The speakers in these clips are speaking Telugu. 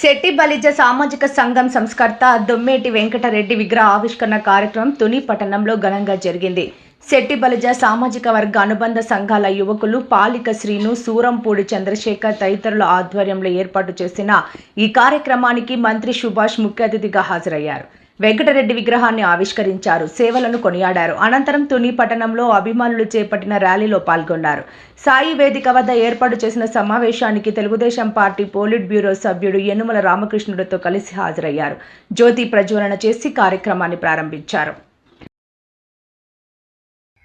శెట్టి బలిజ సామాజిక సంఘం సంస్కర్త దొమ్మేటి వెంకటరెడ్డి విగ్రహ ఆవిష్కరణ కార్యక్రమం తుని పట్టణంలో ఘనంగా జరిగింది. శెట్టి బలిజ సామాజిక వర్గ అనుబంధ సంఘాల యువకులు పాలిక శ్రీను సూరంపూడి చంద్రశేఖర్ తదితరుల ఆధ్వర్యంలో ఏర్పాటు చేసిన ఈ కార్యక్రమానికి మంత్రి సుభాష్ ముఖ్య అతిథిగా హాజరయ్యారు. వెంకటరెడ్డి విగ్రహాన్ని ఆవిష్కరించారు. సేవలను కొనియాడారు. అనంతరం తుని పట్టణంలో అభిమానులు చేపట్టిన ర్యాలీలో పాల్గొన్నారు. సాయి వేదిక వద్ద ఏర్పాటు చేసిన సమావేశానికి తెలుగుదేశం పార్టీ పోలిట్ బ్యూరో సభ్యుడు యనుమల రామకృష్ణుడితో కలిసి హాజరయ్యారు. జ్యోతి ప్రజ్వలన చేసి కార్యక్రమాన్ని ప్రారంభించారు.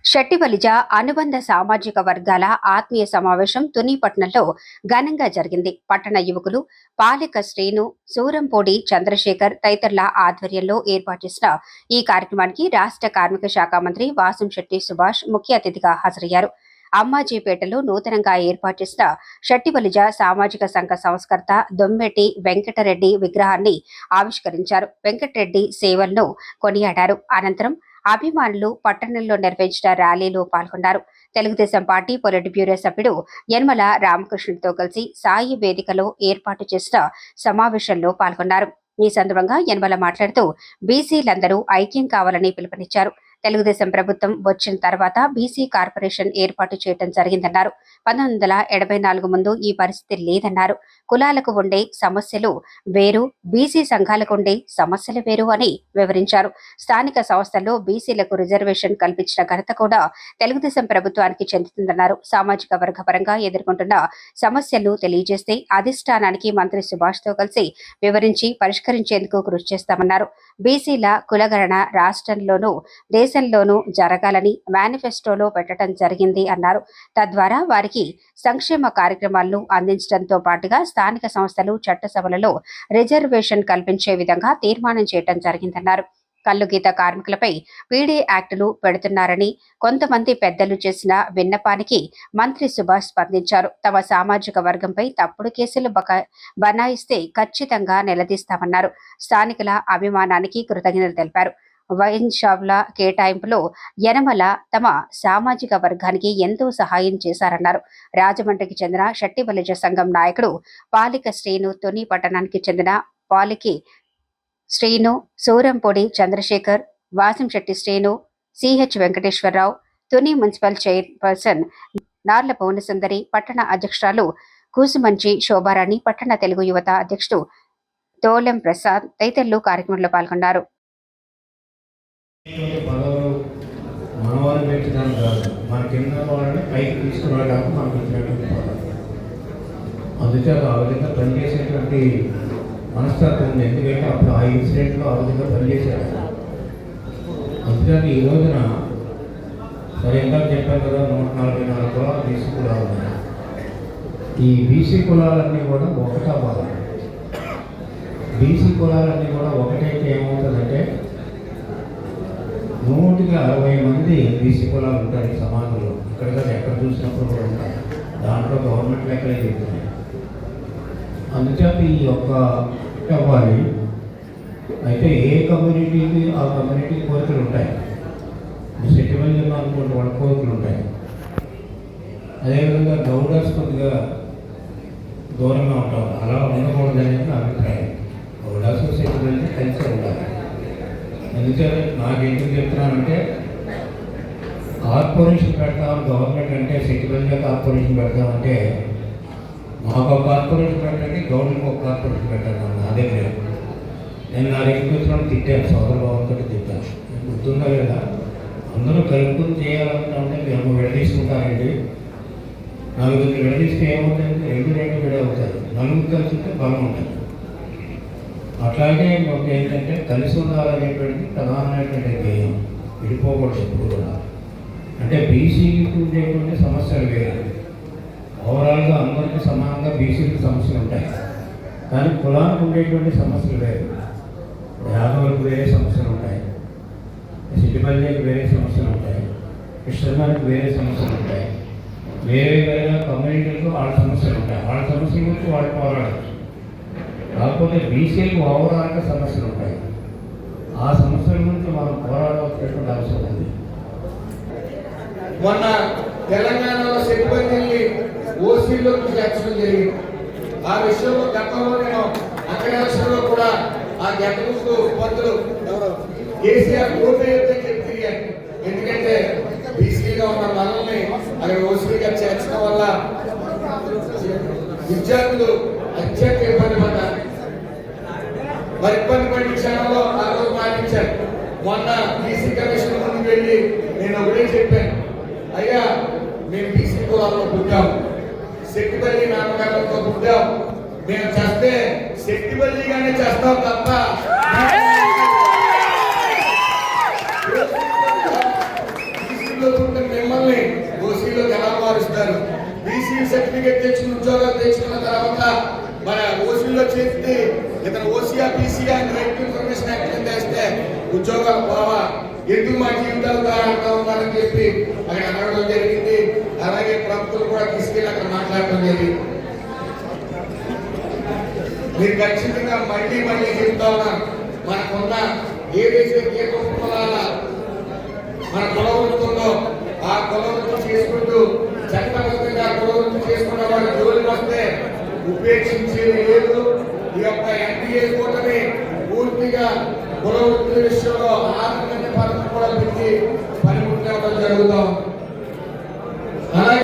షట్టిబలిజ అనుబంధ సామాజిక వర్గాల ఆత్మీయ సమావేశం తునిపట్నంలో ఘనంగా జరిగింది. పట్టణ యువకులు పాలిక శ్రీను సూరంపూడి చంద్రశేఖర్ తదితరుల ఆధ్వర్యంలో ఏర్పాటు చేసిన ఈ కార్యక్రమానికి రాష్ట్ర కార్మిక శాఖ మంత్రి వాసం శెట్టి సుభాష్ ముఖ్య అతిథిగా హాజరయ్యారు. అమ్మాజీపేటలో నూతనంగా ఏర్పాటు చేసిన షట్టిబలిజ సామాజిక సంఘ సంస్కర్త దొమ్మెటి వెంకటరెడ్డి విగ్రహాన్ని ఆవిష్కరించారు. వెంకటరెడ్డి సేవలను కొనియాడారు. అనంతరం అభిమానులు పట్టణంలో నిర్వహించిన ర్యాలీలో పాల్గొన్నారు. తెలుగుదేశం పార్టీ పొలిట్ బ్యూరో సభ్యుడు యనమల రామకృష్ణుడితో కలిసి సాయి వేదికలో ఏర్పాటు చేసిన సమావేశంలో పాల్గొన్నారు. ఈ సందర్భంగా యనమల మాట్లాడుతూ బీసీలందరూ ఐక్యం కావాలని పిలుపునిచ్చారు. తెలుగుదేశం ప్రభుత్వం వచ్చిన తర్వాత బీసీ కార్పొరేషన్ ఏర్పాటు చేయడం జరిగిందన్నారు. పంతొమ్మిది వందల ఎనభై నాలుగు ముందు ఈ పరిస్థితి లేదన్నారు. కులాలకు ఉండే సమస్యలు వేరు బీసీ సంఘాలకు ఉండే సమస్యలు వేరు అని వివరించారు. స్థానిక సంస్థల్లో బీసీలకు రిజర్వేషన్ కల్పించిన ఘనత కూడా తెలుగుదేశం ప్రభుత్వానికి చెందుతుందన్నారు. సామాజిక వర్గ పరంగా ఎదుర్కొంటున్న సమస్యలు తెలియజేస్తే అధిష్టానానికి మంత్రి సుభాష్తో కలిసి వివరించి పరిష్కరించేందుకు కృషి చేస్తామన్నారు. బీసీల కులగణన రాష్ట్రంలోనూ దేశ దేశంలోనూ జరగాలని మేనిఫెస్టోలో పెట్టడం జరిగింది అన్నారు. తద్వారా వారికి సంక్షేమ కార్యక్రమాలను అందించడంతో పాటుగా స్థానిక సంస్థలు చట్టసభలలో రిజర్వేషన్ కల్పించే విధంగా తీర్మానం చేయడం జరిగిందన్నారు. కల్లుగీత కార్మికులపై పీడీ యాక్టులు పెడుతున్నారని కొంతమంది పెద్దలు చేసిన విన్నపానికి మంత్రి సుభాష్ స్పందించారు. తమ సామాజిక వర్గంపై తప్పుడు కేసులు బనాయిస్తే ఖచ్చితంగా నిలదీస్తామన్నారు. స్థానికుల అభిమానానికి కృతజ్ఞతలు తెలిపారు. వైన్ షాప్ల కేటాయింపులో యనమల తమ సామాజిక వర్గానికి ఎంతో సహాయం చేశారన్నారు. రాజమండ్రికి చెందిన షట్టి బలిజ సంఘం నాయకుడు పాలిక శ్రీను తొని పట్టణానికి చెందిన Paliki Srinu Surampodi Chandrasekhar Vasamsetti Srinu CH Venkateswara Rao Tuni municipal chairperson Narla Bhuvanasundari పట్టణ అధ్యక్షురాలు కూసుమంచి శోభారాణి పట్టణ తెలుగు యువత అధ్యక్షుడు తోలెం ప్రసాద్ తదితరులు కార్యక్రమంలో పాల్గొన్నారు. మనవారు పెంచడానికి కాదు. మన కింద వాళ్ళని పైకి తీసుకురావడానికి మనకు వచ్చినటువంటి పదవి అందుచేత ఆ విధంగా పనిచేసేటువంటి మనస్తత్వం ఉంది ఎందుకంటే అప్పుడు ఆ ఇన్సిడెంట్లో ఆ విధంగా పనిచేశారు అందుచేత ఈ రోజున సరే ఇందాక చెప్పాను కదా నూట నలభై నాలుగు కులాలు బీసీ కులాలు ఉన్నాయి. ఈ బీసీ కులాలన్నీ కూడా ఒకటవ్వాలి. బీసీ కులాలన్నీ కూడా ఒకటైతే ఏమో అరవై మంది బీసీ కులాలు ఉంటారు ఈ సమాజంలో. ఇక్కడ కదా ఎక్కడ చూసినప్పుడు కూడా ఉంటారు. దాంట్లో గవర్నమెంట్ లెక్కలే చెప్తున్నాయి అందుచేత ఈ యొక్క అవ్వాలి అయితే ఏ కమ్యూనిటీకి ఆ కమ్యూనిటీ కోరికలు ఉంటాయి? సెటిల్మెంట్ అనుకుంటే వాళ్ళ కోరికలు ఉంటాయి. అదేవిధంగా గౌడర్స్ కొద్దిగా దూరంగా ఉంటారు. అలా ఉండకూడదు అనేది నా అభిప్రాయం. గౌడర్స్ సెటిల్మెంట్ కలిసి ఉండాలి. ఎందుకంటే నాకు ఎందుకు చెప్తున్నానంటే కార్పొరేషన్ పెడతాం గవర్నమెంట్ అంటే సిటీలో కార్పొరేషన్ పెడతామంటే మాకు ఒక కార్పొరేషన్ పెట్టండి గవర్నమెంట్ ఒక కార్పొరేషన్ పెట్టండి అదే లేదు నేను నా దగ్గరికి తిట్టాను సోదర భావంతో తిట్టాను. గుర్తుందా లేదా? అందరూ కలుపుకుని చేయాలనుకుంటే మేము విడదీసుకుంటారండి నలుగురిని విడదీస్తే ఏమవుతుంది రెండు రెండు విడవుతాయి నలుగురు కలిసి ఉంటే బలం ఉంటుంది. అట్లాగే ఇంకొక ఏంటంటే కలిసి ఉండాలనేటువంటిది ప్రధానమైనటువంటి ధ్యేయం విడిపోకూడదు ఎప్పుడు కూడా. అంటే బీసీకి ఉండేటువంటి సమస్యలు వేరు. ఓవరాల్గా అందరికీ సమానంగా బీసీలకు సమస్యలు ఉంటాయి. కానీ కులానికి ఉండేటువంటి సమస్యలు వేరు. యాదవులకు వేరే సమస్యలు ఉంటాయి. సిటిపల్లికి వేరే సమస్యలు ఉంటాయి. కృష్ణమానికి వేరే సమస్యలు ఉంటాయి. వేరే వేరే కమ్యూనిటీలకు వాళ్ళ సమస్యలు ఉంటాయి. వాళ్ళ సమస్యలు గురించి వాళ్ళు పోరాడచ్చు కాకపోతే బీసీలకు ఓవరాల్గా సమస్యలు ఉంటాయి. ఆ సమస్యల గురించి మనం పోరాడవలసినటువంటి అవసరం ఉంది. మొన్న తెలంగాణలో సిబ్బందిని ఓసీలోకి చేర్చడం జరిగింది. ఆ విషయంలో గతంలో నేను అక్కడ కూడా ఆ గంట ముందు పంతులు కేసీఆర్ ఓటు వేయొద్దని చెప్పి ఎందుకంటే బీసీగా ఉన్న మనల్ని అక్కడ ఓసీగా చేర్చడం వల్ల విద్యార్థులు అత్యంత ఇబ్బంది పడ్డారు. మరి ఇబ్బంది పడిన క్షణంలో ఆ రోజు మాటించారు మొన్న బీసీ కమిషన్ ముందుకు వెళ్ళి నేను ఒకటే చెప్పాను. అయ్యా మేము బీసీ కులాల్లో పుట్టాం. శక్తిపల్లి నామకారంతో పుట్టాం. మేము చేస్తే శక్తిపల్లిగానే చేస్తాం తప్ప మిమ్మల్ని ఓసీలోకి ఎలా మారుస్తారు. బీసీ సర్టిఫికేట్ తెచ్చుకుని ఉద్యోగాలు తెచ్చుకున్న తర్వాత మన ఓసీలో చేస్తే ఇతను ఓసీఆ బీసీఆ అని ఇన్ఫర్మేషన్ యాక్ట్ కింద వేస్తే ఉద్యోగాలు పోవా ఎందుకు మా జీవితాలు దారంగా ఉన్నారని చెప్పి ఆయన అనడం జరిగింది. అలాగే ప్రభుత్వం కూడా తీసుకెళ్ళి అక్కడ మాట్లాడటం జరిగింది. మీరు ఖచ్చితంగా మళ్ళీ మళ్ళీ చెప్తా ఉన్నాను మనకున్న ఏదైతే ఏ కులాల మన కులవృత్తుందో ఆ కులవృత్తి చేసుకుంటూ చట్టబద్ధంగా కులవృత్తి చేసుకున్న వాళ్ళ జోలికి వస్తే ఉపేక్షించేది లేదు. ఈ యొక్క ఎన్డీఏ కూటమి పూర్తిగా కులవృత్తి విషయంలో ఆర్థిక పథకం కూడా పెట్టి పనిముట్టడం జరుగుతాం అలాగే